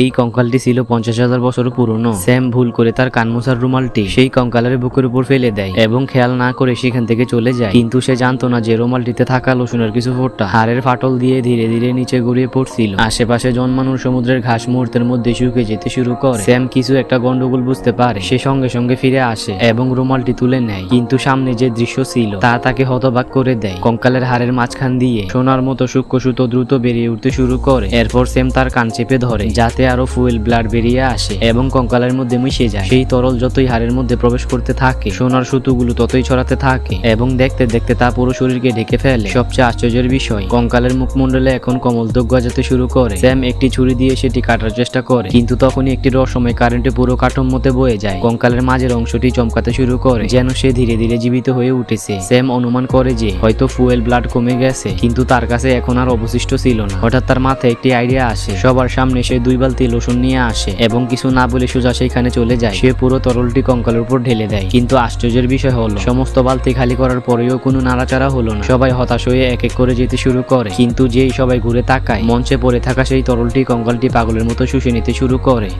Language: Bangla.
এই কঙ্কালটি ছিল পঞ্চাশ হাজার বছর পুরনো। স্যাম ভুল করে তার কানমোসার রুমালটি সেই কঙ্কালের বুকের উপর ফেলে দেয় এবং খেয়াল না করে সেখান থেকে চলে যায়। কিন্তু সে জানতো না যে রুমালটিতে থাকা লসুনের কিছু ফোঁটা হাড়ের ফাটল দিয়ে ধীরে ধীরে নিচে গড়িয়ে পড়ছিল। আশেপাশে জন্মানো সমুদ্রের ঘাস মুহূর্তের মধ্যে শুকে যেতে শুরু করে। স্যাম কিছু একটা গন্ডগোল বুঝতে পারে। সে সঙ্গে সঙ্গে ফিরে আসে এবং রুমালটি তুলে নেয়। কিন্তু সামনে যে দৃশ্য ছিল, তা তাকে হতবাক করে দেয়। কঙ্কালের হাড়ের মাঝখান দিয়ে সোনার মতো সূক্ষ্ম সুতো দ্রুত বেরিয়ে উঠতে শুরু করে। এরপর সেম তার কান চেপে ধরে, যাতে আরও ফুয়েল ব্লাড বেরিয়ে আসে এবং কঙ্কালের মধ্যে মিশে যায়। সেই তরল যতই হাড়ের মধ্যে প্রবেশ করতে থাকে, সোনার সুতোগুলো ততই ছড়াতে থাকে এবং দেখতে দেখতে তা পুরো শরীরকে ঢেকে ফেলে। সবচেয়ে আশ্চর্যের বিষয়, কঙ্কালের মুখমণ্ডলে এখন কমল দোগ গজাতে শুরু করে, স্যাম একটি ছুরি দিয়ে সেটি কাটার চেষ্টা করে। কিন্তু তখনই একটি রহস্যময় কারেন্টে পুরো কাঠামোতে বয়ে যায়। কঙ্কালের মাঝের অংশটি চমকাতে শুরু করে, যেন সে ধীরে ধীরে জীবিত হয়ে উঠেছে। স্যাম অনুমান করে যে, হয়তো ফুয়েল ব্লাড কমে গেছে, কিন্তু তার কাছে এখন আর অবশিষ্ট ছিল না। হঠাৎ তার মাথায় একটি আইডিয়া আসে। সবার সামনে সে দুই বালতি লোশন নিয়ে আসে এবং কিছু না বলে সোজা সেখানে চলে যায়। সে পুরো তরলটি কঙ্কালের উপর ঢেলে দেয়। কিন্তু আশ্চর্যের বিষয় হলো, সমস্ত বালতি খালি করার পরেও কোনো নাড়াচাড়া হলো না। সবাই হতাশ হয়ে এক এক করে যেতে শুরু করে। কিন্তু যেই সবাই ঘুরে তাকায়, মঞ্চে পড়ে থাকা সেই তরলটি কঙ্কালটি পাগলের মতো শুষে নিতে শুরু করে।